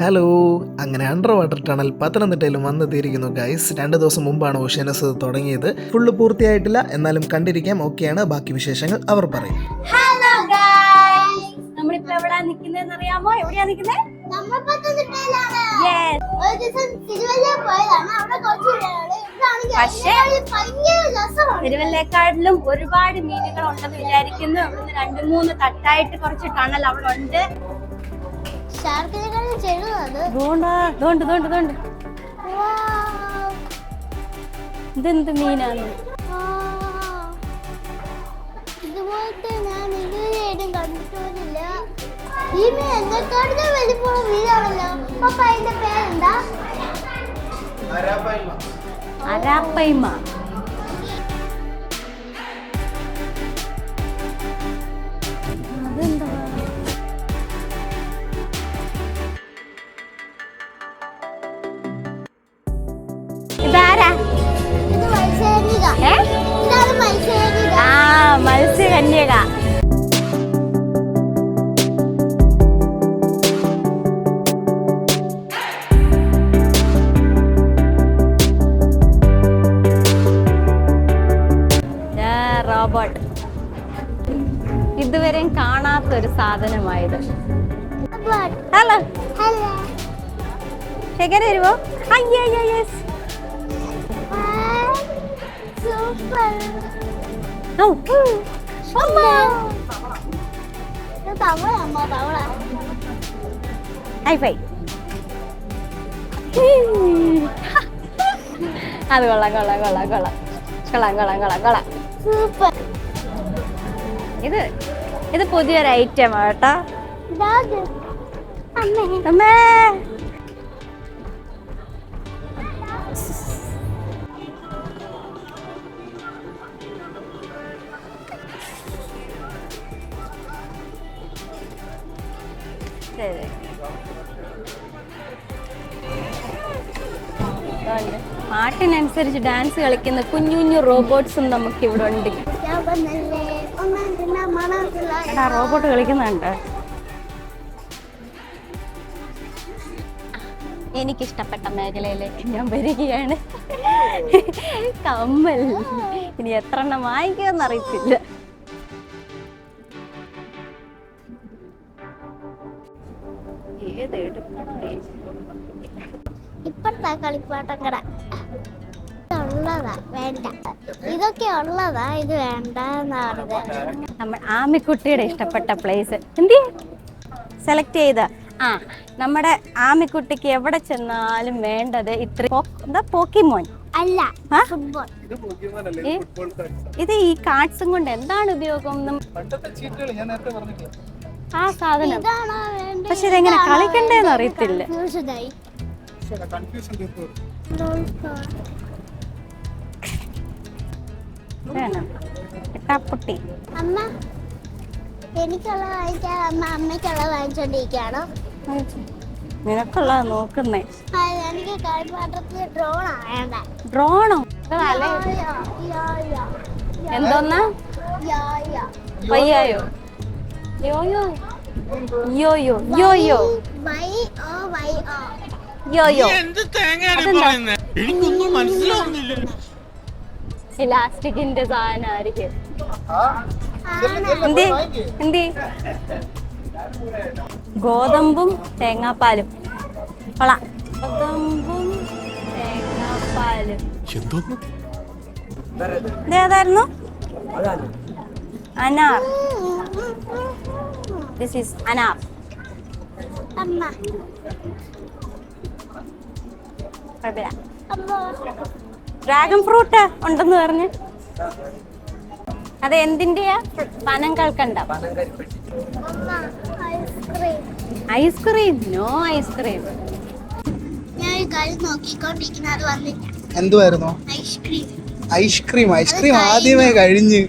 Hello അങ്ങനെ under water tunnel പത്തനംതിട്ടയിലും വന്നെത്തിയിരിക്കുന്നു guys രണ്ട് ദിവസം മുമ്പാണ് ഓഷ്യനസ് തുടങ്ങിയത്. ഫുള്ള് പൂർത്തിയായിട്ടില്ല. എന്നാലും കണ്ടിരിക്കാം. ഓക്കെയാണ് ബാക്കി വിശേഷങ്ങൾ അവർ പറയും. തിരുവല്ലേക്കാടിലും ഒരുപാട് മീനുകൾ ഉണ്ടെന്ന് വിചാരിക്കുന്നു. അവിടുന്ന് രണ്ട് മൂന്ന് തട്ടായിട്ട് കുറച്ച് ടണൽ അവിടെ ഉണ്ട്. ഷാർക്കിനെക്കാളും ചെറുതാണ് ഇതുകൊണ്ട് ഇതുകൊണ്ട് ഇതുകൊണ്ട്. ഇതെന്ത് മീനാണ്. ഇതുപോലത്തെ ഞാൻ ഇതുവരെയായിട്ടും കണ്ടിട്ടില്ല ഈ മീൻ എന്നെക്കാട്ടിലും വലിപ്പമുള്ള മീനാണല്ലോ. അപ്പൊ അതിന്റെ പേരെന്താ? അരാപ്പൈമ. അതെന്താ മത്സ്യകന്യക. റോബോട്ട്. ഇതുവരെയും കാണാത്തൊരു സാധനമായത്. ഹലോ. എങ്ങനെ വരുമോ അയ്യോ യെസ് സൂപ്പർ ഓ അമ്മ ഇത് തവള അമ്മ തവള ഹൈ ഫൈ അത് കൊള്ളാം കൊള്ളാം കൊള്ളാം കൊള്ളാം കൊള്ളാം കൊള്ളാം കൊള്ളാം കൊള്ളാം സൂപ്പർ ഇത് ഇത് പുതിയൊരു ഐറ്റം ഇതാത് അമ്മേ. പാട്ടിനനുസരിച്ച് ഡാൻസ് കളിക്കുന്ന കുഞ്ഞു കുഞ്ഞു റോബോട്ട്സും നമുക്ക് ഇവിടെ ഉണ്ട് റോബോട്ട് കളിക്കുന്നുണ്ട്. എനിക്കിഷ്ടപ്പെട്ട മേഖലയിലേക്ക് ഞാൻ വരികയാണ്. കമ്മൽ. ഇനി എത്ര എണ്ണം വാങ്ങിക്കുമെന്ന് ഇപ്പഴത്തെ കളിപ്പാട്ടം കട ഉള്ളതാ വേണ്ട. ഇതൊക്കെ ഉള്ളതാ ഇത് വേണ്ട നമ്മൾ ആമിക്കുട്ടിയുടെ ഇഷ്ടപ്പെട്ട പ്ലേസ് എന്തി സെലക്ട് ചെയ്ത. ആ നമ്മുടെ ആമിക്കുട്ടിക്ക് എവിടെ ചെന്നാലും വേണ്ടത് ഇത്ര എന്താ പോക്കിമോൻ അല്ല? ഇത് ഈ കാർഡ്സും കൊണ്ട് എന്താണ് ഉപയോഗം? ആ സാധനം. പക്ഷെ ഇതെങ്ങനെ കളിക്കണ്ടേന്ന് അറിയത്തില്ല. പ്രശ്നമില്ല കൺഫ്യൂഷൻ തീർത്തു കിട്ടാപ്പുട്ടി അമ്മ എനിക്കുള്ള വാങ്ങിക്കാൻ അമ്മ അമ്മയ്ക്കുള്ള വാങ്ങിച്ചോണ്ടിരിക്കാണോ നിനക്കുള്ള നോക്കുന്നേ. എനിക്ക് കളിപ്പാട്ടത്തിൽ ഡ്രോൺ വേണ്ട. ഡ്രോണോ എന്തോന്നാ? പയ്യായോ yoyo? Yoyo yoyo. Y O Y O. Yoyo എന്ത് തേങ്ങയാണ് പറയുന്നത് എനിക്കൊന്നും മനസ്സിലാവുന്നില്ല. ഇലാസ്റ്റിക്കിന്റെ സാധനമായിരിക്കും എന്തി? എന്തി? ഗോതമ്പും തേങ്ങാപ്പാലും. കൊള്ളാം. ഗോതമ്പും തേങ്ങാപ്പാലും. ഇതേതായിരുന്നു? അനാർ. This is anar. അമ്മ. ഡ്രാഗൺ ഫ്രൂട്ട് ഉണ്ടെന്ന് പറഞ്ഞ്. അത് എന്തിന്റെയാ? പനം കൾക്കണ്ട ice cream no ice cream എന്തുവായിരുന്നു? ഐസ്ക്രീം ഐസ്ക്രീം ആദ്യമേ കഴിഞ്ഞ്.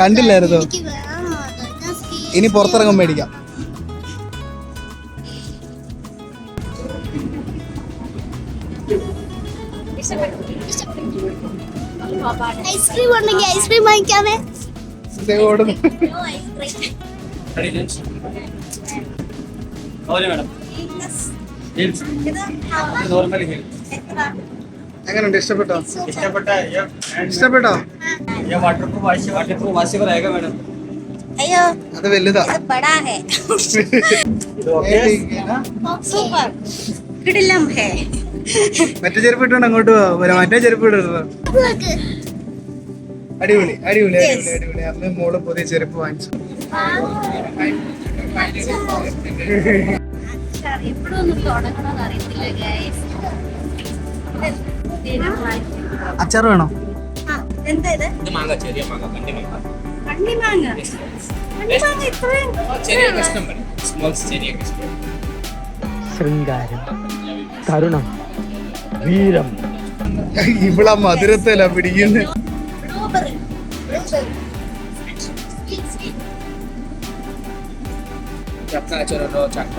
കണ്ടില്ലായിരുന്നു? ഇനി പുറത്തിറങ്ങും മേടിക്കാം. ഐസ്ക്രീം ഉണ്ടെങ്കിൽ ഐസ്ക്രീം വാങ്ങിക്കാമേ. എങ്ങനെയുണ്ട് ഇഷ്ടപ്പെട്ടോ? ഇഷ്ടപ്പെട്ടോ വാട്ടർ വാട്ടർ പ്രൂഫ് വാശി ആയേക്കാം മേഡം അയ്യോ അത് വലുതാ. ബടാ ഹേ സൂപ്പർ കിടിലം ഹേ. മറ്റേ ചെരുപ്പ് ഇട്ടുണ്ട് അങ്ങോട്ട് പോവാ മറ്റേ ചെരുപ്പ് ഇടരുത് അടിപൊളി അടിപൊളി അടിപൊളി അടിപൊളി. അന്ന് മോൾ പുതിയ ചെരുപ്പ് വാങ്ങിച്ചു. അച്ചാർ വേണോ? ശൃംഗാരം. കരുണം വീരം ഇവളാ മധുരത്തല പിടിക്കുന്നത് ചക്ക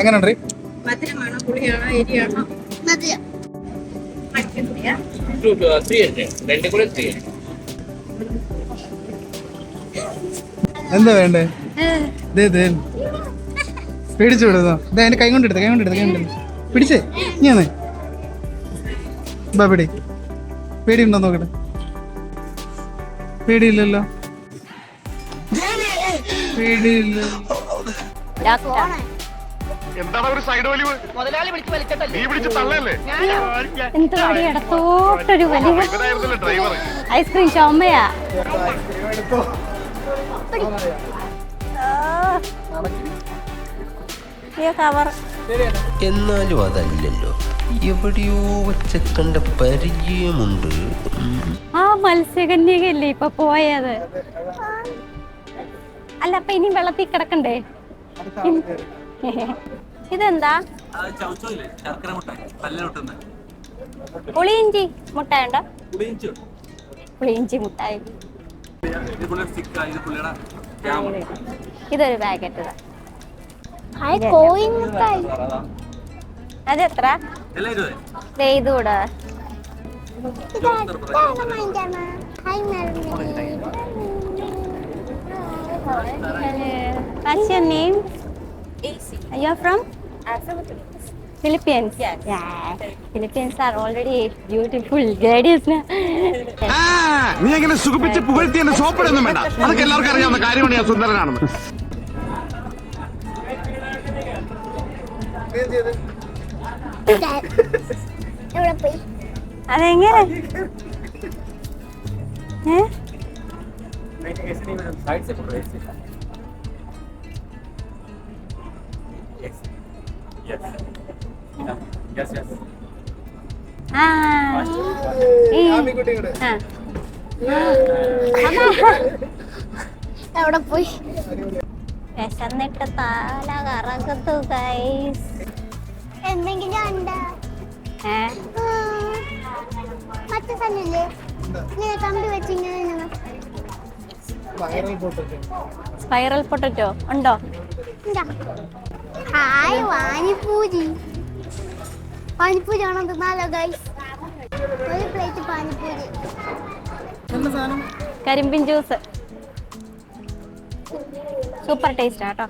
എങ്ങനെയുണ്ട്? മധുരമാണോ പുളിയാണോ എരിയാണോ? മതിയോ മറ്റേ ത്രീ ഹൺഡ്രഡ് രണ്ട് കൂടെ ത്രീ ഹൺഡ്രഡ് എന്താ വേണ്ടേ? ദേ ദേ. പേടിച്ചു വിടുന്നോ ഇതാ എന്റെ കൈ കൊണ്ടെടുത്ത കൈ കൊണ്ടെടുത്ത കൈ കൊണ്ടെടുത്ത പിടിച്ചേ? നീന്ന് ബാ പിടി. ഉണ്ടോ നോക്കട്ടെ? പേടിയില്ലല്ലോ. ഡോക്ടർ എന്ത് വടി ഇടത്തോട്ടൊരു ഡ്രൈവർ. ഐസ്ക്രീം ചുമയാ കവർ. എന്നാലും അതല്ലല്ലോ. എവിടെയോ വെച്ച് കണ്ട പരിചയമുണ്ട്. ആ മത്സ്യകന്യകല്ലേ ഇപ്പൊ പോയത്? അല്ല അപ്പൊ ഇനി വെള്ളത്തിൽ കിടക്കണ്ടേ? ഇതെന്താ? പുളിയിഞ്ചി മുട്ടായ ഉണ്ടോ. പുളിയിഞ്ചി മുട്ടായി. ഇതൊരു പാക്കറ്റ് അതെത്ര ഇതൂടെ What's your name? You're from? Philippines. Yes. Yeah. Philippines are already beautiful ladies. na. നീ എങ്ങനെ സുഖിപ്പിച്ച് പുകഴ്ത്തി എന്നെ സോപ്പിടൊന്നും വേണ്ട അതൊക്കെ എല്ലാവർക്കും അറിയാവുന്ന കാര്യമാണ് ഞാൻ സുന്ദരനാണെന്ന് അതെങ്ങനെ ഏ? എവിടെ പോയി? വിശന്നിട്ട് താല കറക്കത്തു ഗൈസ് എന്തെങ്കിലും ഉണ്ടോ? മറ്റേ ഇങ്ങനെ കമ്പി വെച്ച് ഇങ്ങനെ ഇങ്ങനെ. വൈറൽ പോട്ടൊക്കെ സ്പൈറൽ പൊട്ടറ്റോ ഉണ്ടോ. ഹായ് പാനിപ്പൂരി. പാനിപ്പൂരി ആണോ തിന്നാലോ ഗൈസ് ഒരു പ്ലേറ്റ് പാനിപ്പൂരി. കരിമ്പിൻ ജ്യൂസ്. സൂപ്പർ ടേസ്റ്റ് ആട്ടോ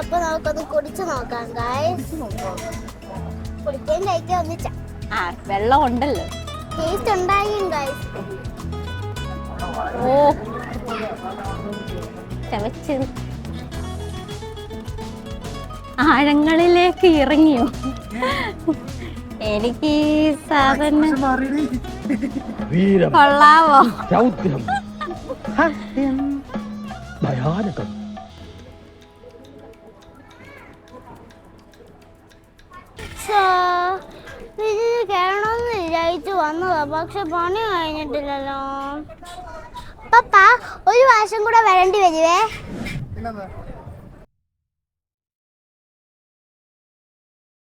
അപ്പൊ നമുക്കൊന്ന് കുടിച്ചു നോക്കാം ഗൈസ് കുടിക്കാൻ കഴിക്കാൻ ഒന്നിച്ച ആ വെള്ളം ഉണ്ടല്ലോ. ടേസ്റ്റ് ഉണ്ടായും ഓ. ചവച്ച് ആഴങ്ങളിലേക്ക് ഇറങ്ങിയോ? എനിക്ക് സാധനം കൊള്ളാവോ? ഭയാനകം. വിചാരിച്ചു വന്നതാ. പക്ഷെ പണി കഴിഞ്ഞിട്ടില്ലല്ലോ. പപ്പ ഒരു വർഷം കൂടെ വരേണ്ടി വരുവേ.